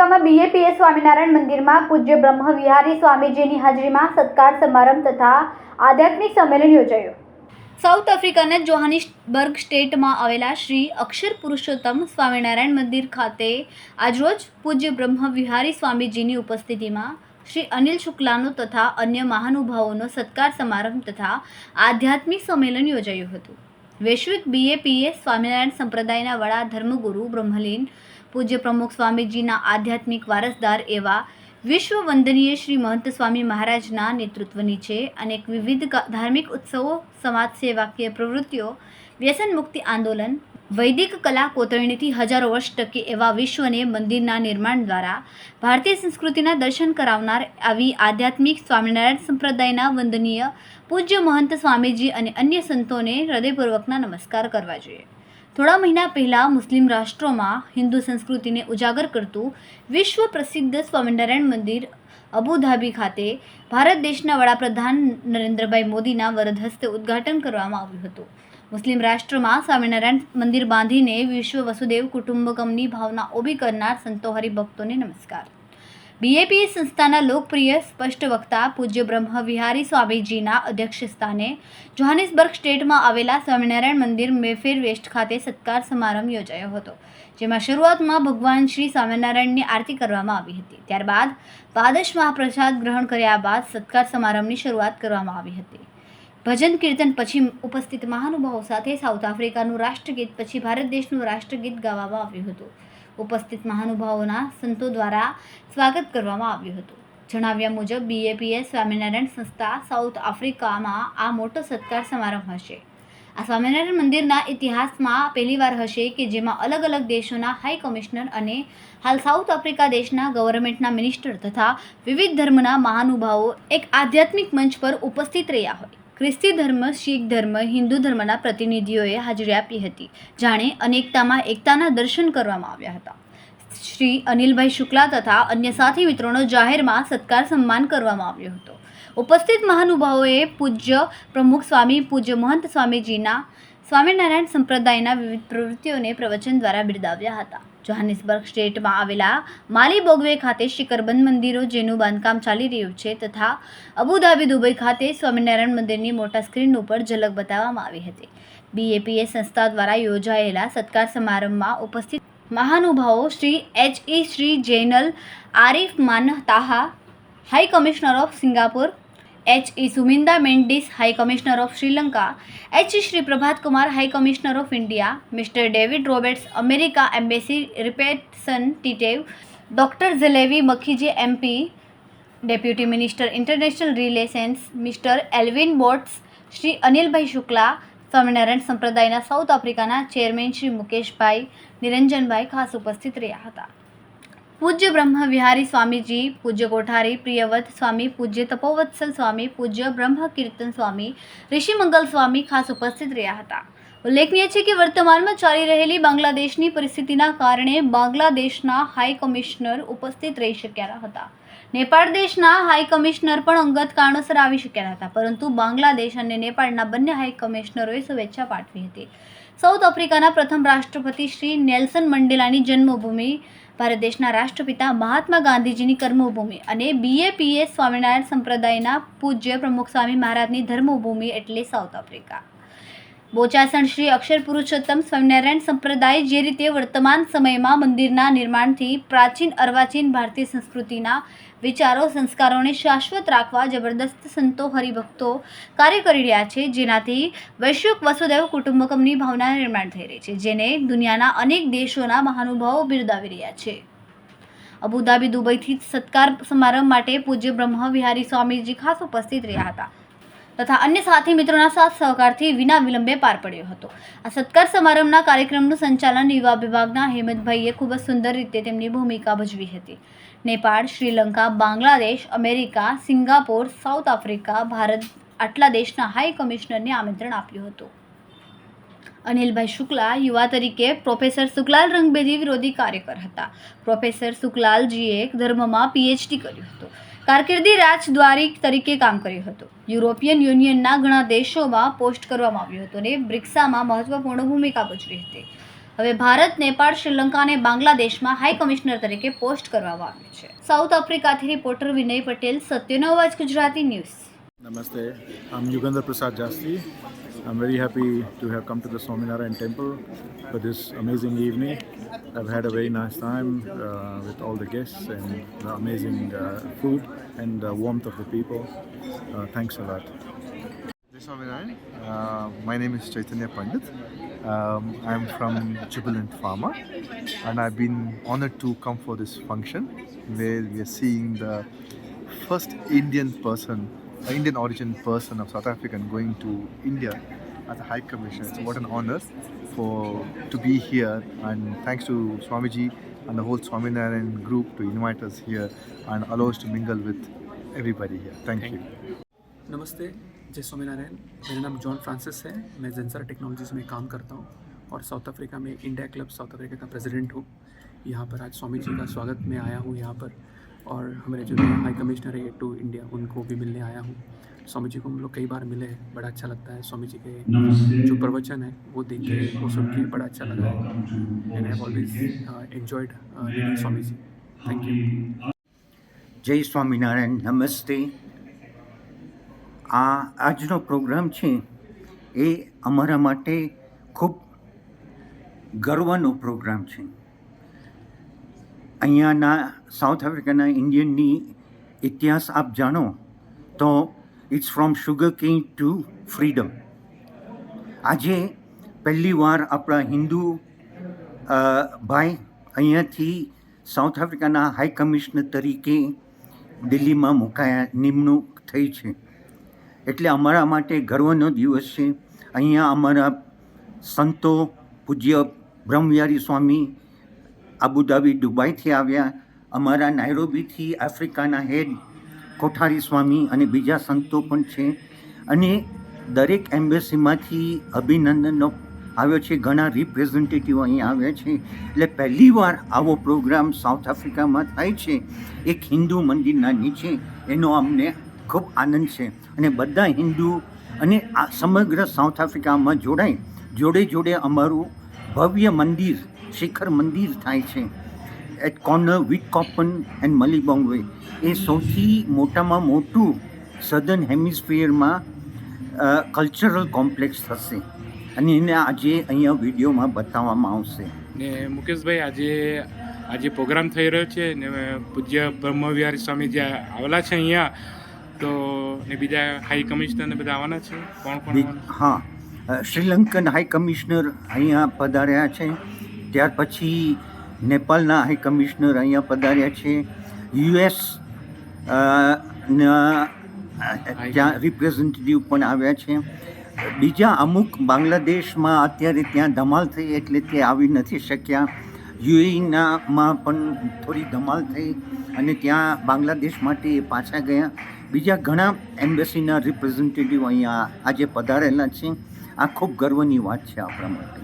આફ્રિકામાં બીએપીએ સ્વામિનારાયણ મંદિરમાં પૂજ્ય બ્રહ્મ વિહારી સ્વામીજીની હાજરીમાં સત્કાર સમારંભ તથા આધ્યાત્મિક સંમેલન યોજાયું. સાઉથ આફ્રિકાના જોહાનિસબર્ગ સ્ટેટમાં આવેલા શ્રી અક્ષર પુરુષોત્તમ સ્વામિનારાયણ મંદિર ખાતે આજરોજ પૂજ્ય બ્રહ્મ વિહારી સ્વામીજીની ઉપસ્થિતિમાં શ્રી અનિલ શુક્લાનો તથા અન્ય મહાનુભાવોનો સત્કાર સમારંભ તથા આધ્યાત્મિક સંમેલન યોજાયું હતું. વૈશ્વિક બીએપીએ સ્વામિનારાયણ સંપ્રદાયના વડા ધર્મગુરુ બ્રહ્મલીન પૂજ્ય પ્રમુખ સ્વામીજીના આધ્યાત્મિક વારસદાર એવા વિશ્વ વંદનીય શ્રી મહંત સ્વામી મહારાજના નેતૃત્વની છે અનેક વિવિધ ધાર્મિક ઉત્સવો સમાજ સેવાકીય પ્રવૃત્તિઓ, વ્યસન મુક્તિ આંદોલન, વૈદિક કલા કોતરણીથી હજારો વર્ષ ટકે એવા વિશ્વને મંદિરના નિર્માણ દ્વારા ભારતીય સંસ્કૃતિના દર્શન કરાવનાર આવી આધ્યાત્મિક સ્વામિનારાયણ સંપ્રદાયના વંદનીય પૂજ્ય મહંત સ્વામીજી અને અન્ય સંતોને હૃદયપૂર્વકના નમસ્કાર કરવા જોઈએ. થોડા મહિના પહેલાં મુસ્લિમ રાષ્ટ્રોમાં હિન્દુ સંસ્કૃતિને ઉજાગર કરતું વિશ્વ પ્રસિદ્ધ સ્વામિનારાયણ મંદિર અબુધાબી ખાતે ભારત દેશના વડાપ્રધાન નરેન્દ્રભાઈ મોદીના વરદ હસ્તે ઉદ્ઘાટન કરવામાં આવ્યું હતું. મુસ્લિમ રાષ્ટ્રમાં સ્વામિનારાયણ મંદિર બાંધીને વિશ્વ વસુદેવ કુટુંબકમની ભાવના ઊભી કરનાર સંતો હરિભક્તોને નમસ્કાર. બીએપી સંસ્થાના લોકપ્રિય સ્પષ્ટ વક્તા પૂજ્ય બ્રહ્મ વિહારી સ્વામીજીના અધ્યક્ષસ્થાને જોહાનિસબર્ગ સ્ટેટમાં આવેલા સ્વામિનારાયણ મંદિર મેફેર વેસ્ટ ખાતે સત્કાર સમારંભ યોજાયો હતો, જેમાં શરૂઆતમાં ભગવાન શ્રી સ્વામિનારાયણની આરતી કરવામાં આવી હતી. ત્યારબાદ પાદશ મહાપ્રસાદ ગ્રહણ કર્યા બાદ સત્કાર સમારંભની શરૂઆત કરવામાં આવી હતી. ભજન કીર્તન પછી ઉપસ્થિત મહાનુભાવો સાથે સાઉથ આફ્રિકાનું રાષ્ટ્રગીત, પછી ભારત દેશનું રાષ્ટ્રગીત ગાવામાં આવ્યું હતું. ઉપસ્થિત મહાનુભાવોના સંતો દ્વારા સ્વાગત કરવામાં આવ્યું હતું. જણાવ્યા મુજબ બીએપીએસ સ્વામિનારાયણ સંસ્થા સાઉથ આફ્રિકામાં આ મોટો સત્કાર સમારંભ હશે. આ સ્વામિનારાયણ મંદિરના ઇતિહાસમાં પહેલીવાર હશે કે જેમાં અલગ અલગ દેશોના હાઈ કમિશનર અને હાલ સાઉથ આફ્રિકા દેશના ગવર્મેન્ટના મિનિસ્ટર તથા વિવિધ ધર્મના મહાનુભાવો એક આધ્યાત્મિક મંચ પર ઉપસ્થિત રહ્યા હોય. ખ્રિસ્તી ધર્મ, શીખ ધર્મ, હિન્દુ ધર્મના પ્રતિનિધિઓએ હાજરી આપી હતી, જાણે અનેકતામાં એકતાના દર્શન કરવામાં આવ્યા હતા. શ્રી અનિલભાઈ શુક્લા તથા અન્ય સાથી મિત્રોનો જાહેરમાં સત્કાર સન્માન કરવામાં આવ્યો હતો. ઉપસ્થિત મહાનુભાવોએ પૂજ્ય પ્રમુખ સ્વામી, પૂજ્ય મહંત સ્વામીજીના, સ્વામિનારાયણ સંપ્રદાયના વિવિધ પ્રવૃત્તિઓને પ્રવચન દ્વારા બિરદાવ્યા હતા. જોહાનિસબર્ગ સ્ટેટમાં આવેલા માલી બોગવે ખાતે શિખરબંધ મંદિરો જેનું બાંધકામ ચાલી રહ્યું છે તથા અબુધાબી દુબઈ ખાતે સ્વામિનારાયણ મંદિરની મોટા સ્ક્રીન ઉપર ઝલક બતાવવામાં આવી હતી. બીએપીએ સંસ્થા દ્વારા યોજાયેલા સત્કાર સમારંભમાં ઉપસ્થિત મહાનુભાવો Shri H E Shri Zainal Arif Man Taha, high commissioner of Singapore H E Suminda Mendis high commissioner of Sri Lanka H Shri Prabhat Kumar high commissioner of India mister David Roberts America embassy રિપેટસન ટીટેવ doctor ઝલેવી મખીજી MP deputy minister international relations mister Alvin Botes Shri Anilbhai Shukla Swaminarayan સંપ્રદાયના south આફ્રિકાના chairman Shri મુકેશભાઈ નિરંજનભાઈ ખાસ ઉપસ્થિત રહ્યા હતા. પૂજ્ય બ્રહ્મ વિહારી સ્વામીજી, પૂજ્ય કોઠારી પ્રિયવત સ્વામી, પૂજ્ય તપોવત્સલ સ્વામી, પૂજ્ય બ્રહ્મ કીર્તન સ્વામી ઋષિમંગલ સ્વામી ખાસ ઉપસ્થિત રહ્યા હતા. ઉલ્લેખનીય છે કે વર્તમાનમાં ચાલી રહેલી બાંગ્લાદેશની પરિસ્થિતિના કારણે બાંગ્લાદેશના હાઈ કમિશનર ઉપસ્થિત રહી શક્યા હતા. નેપાળ દેશના હાઈ કમિશનર પણ અંગત કારણોસર આવી શક્યા હતા પરંતુ બાંગ્લાદેશ અને નેપાળના બંને હાઈ કમિશનરોએ શુભેચ્છા પાઠવી હતી. સાઉથ આફ્રિકાના પ્રથમ રાષ્ટ્રપતિ શ્રી નેલ્સન મંડેલાની જન્મભૂમિ, ભારત દેશના રાષ્ટ્રપિતા મહાત્મા ગાંધીજીની કર્મભૂમિ અને બીએપીએ સ્વામિનારાયણ સંપ્રદાયના પૂજ્ય પ્રમુખ સ્વામી મહારાજની ધર્મભૂમિ એટલે સાઉથ આફ્રિકા. બોચાસણ શ્રી અક્ષર પુરુષોત્તમ સ્વામિનારાયણ સંપ્રદાય જે રીતે વર્તમાન સમયમાં મંદિરના નિર્માણથી પ્રાચીન અર્વાચીન ભારતીય સંસ્કૃતિના વિચારો સંસ્કારોને શાશ્વત રાખવા જબરદસ્ત સંતો હરિભક્તો કાર્ય કરી રહ્યા છે, જેનાથી વૈશ્વિક વસુદેવ કુટુંબકમની ભાવના નિર્માણ થઈ રહી છે, જેને દુનિયાના અનેક દેશોના મહાનુભાવો બિરદાવી રહ્યા છે. અબુધાબી દુબઈથી સત્કાર સમારંભ માટે પૂજ્ય બ્રહ્મ વિહારી સ્વામીજી ખાસ ઉપસ્થિત રહ્યા હતા. તથા અન્ય સાથી મિત્રોના સાથ સહકારથી વિના વિલંબે પાર પડ્યો હતો. આ સત્કાર સમારંભના કાર્યક્રમનું સંચાલન યુવા વિભાગના હેમંતભાઈએ ખૂબ જ સુંદર રીતે તેમની ભૂમિકા ભજવી હતી. Nepal, Sri Lanka, Bangladesh, America, Singapore, South Africa, Bharat, આટલા દેશના હાઈ કમિશનરને આમંત્રણ આપ્યું હતું. અનિલભાઈ શુક્લા યુવા તરીકે પ્રોફેસર શુક્લાલ રંગભેદી વિરોધી કાર્યકર હતા. પ્રોફેસર શુક્લાલજીએ ધર્મમાં પીએચડી કર્યું હતું. કારકિર્દી રાજદ્વારી તરીકે કામ કર્યું હતું. યુરોપિયન યુનિયનના ઘણા દેશોમાં પોસ્ટ કરવામાં આવ્યું હતું અને બ્રિક્સામાં મહત્વપૂર્ણ ભૂમિકા ભજવી હતી. હવે ભારત, નેપાળ, શ્રીલંકા અને બાંગ્લાદેશમાં હાઈ કમિશનર તરીકે પોસ્ટ કરવામાં આવ્યું છે. સાઉથ આફ્રિકાથી રિપોર્ટર વિનય પટેલ, સત્યનો અવાજ, ગુજરાતી ન્યૂઝ. નમસ્તે. આમ યુગેન્દ્ર પ્રસાદ Jasti. I'm very happy to have come to the Swaminarayan temple for this amazing evening. I've had a very nice time uh, with all the guests and the amazing uh, food and the warmth of the people. Uh, thanks a lot. Uh, my name is Chaitanya Pandit. Um, I'm from Jubilant Pharma and I've been honored to come for this function where we are seeing the first Indian person, Indian origin person of South African going to India as a High Commissioner. It's what an honor for to be here and thanks to Swamiji and the whole Swaminarayan group to invite us here and allow us to mingle with everybody here. Thank, you. नमस्ते जय स्वामीनारायण मेरा नाम John Francis है मैं Zensar technologies में काम करता हूँ और साउथ अफ्रीका में इंडिया क्लब साउथ अफ्रीका का प्रेसिडेंट हूँ यहाँ पर आज स्वामी जी का स्वागत में आया हूँ यहाँ पर और हमारे जो नए हाई कमिश्नर है टू इंडिया उनको भी मिलने आया हूँ स्वामी जी को हम लोग कई बार मिले हैं बड़ा अच्छा लगता है स्वामी जी के जो प्रवचन है वो देख के वो सुन के बड़ा अच्छा लगा है and I always enjoyed reading Swami ji thank you જય સ્વામિનારાયણ નમસ્તે આ આજનો પ્રોગ્રામ છે એ અમારા માટે ખૂબ ગર્વનો પ્રોગ્રામ છે અહીંયાના સાઉથ આફ્રિકાના ઇન્ડિયનની ઇતિહાસ આપ જાણો તો it's from sugar king to freedom આજે પહેલી વાર આપણા હિન્દુ ભાઈ અહીંયાથી સાઉથ આફ્રિકાના હાઈ કમિશનર તરીકે દિલ્હીમાં મુકાયા, નિમણૂક થઈ છે. એટલે અમારા માટે ગર્વનો દિવસ છે. અહીંયા અમારા સંતો પૂજ્ય બ્રહ્મવિહારી સ્વામી આબુધાબી દુબઈથી આવ્યા. અમારા નાયરોબીથી આફ્રિકાના હેડ કોઠારી સ્વામી અને બીજા સંતો પણ છે. અને દરેક એમ્બેસીમાંથી અભિનંદનનો આવ્યો છે. ઘણા રિપ્રેઝેન્ટેટિવ અહીં આવ્યા છે. એટલે પહેલીવાર આવો પ્રોગ્રામ સાઉથ આફ્રિકામાં થાય છે. એક હિન્દુ મંદિરના નીચે. એનો અમને ખૂબ આનંદ છે. અને બધા હિન્દુ અને આ સમગ્ર સાઉથ આફ્રિકામાં જોડાય. જોડે જોડે અમારું ભવ્ય મંદિર શિખર મંદિર થાય છે. At corner Witkoppen and Malibongwe એ સૌથી મોટામાં મોટું સધન હેમિસ્ફિયરમાં કલ્ચરલ કોમ્પ્લેક્સ થશે. અને એને આજે અહીંયા વિડીયોમાં બતાવવામાં આવશે. ને મુકેશભાઈ આજે આજે પ્રોગ્રામ થઈ રહ્યો છે ને પૂજ્ય બ્રહ્મવિહારી સ્વામી જે આવેલા છે અહીંયા. તો ને બીજા હાઈ કમિશનર બધા આવવાના છે. કોણ કોણ હા. શ્રીલંકન હાઈ કમિશનર અહીંયા પધાર્યા છે. ત્યાર પછી નેપાળના હાઈ કમિશનર અહીંયા પધાર્યા છે. યુએસ ત્યાં રિપ્રેઝેન્ટેટિવ પણ આવ્યા છે. બીજા અમુક બાંગ્લાદેશમાં અત્યારે ત્યાં ધમાલ થઈ એટલે તે આવી નથી શક્યા. યુએઈનામાં પણ થોડી ધમાલ થઈ અને ત્યાં બાંગ્લાદેશ માટે એ પાછા ગયા. બીજા ઘણા એમ્બેસીના રિપ્રેઝેન્ટેટિવ અહીંયા આજે પધારેલા છે. આ ખૂબ ગર્વની વાત છે આપણા માટે.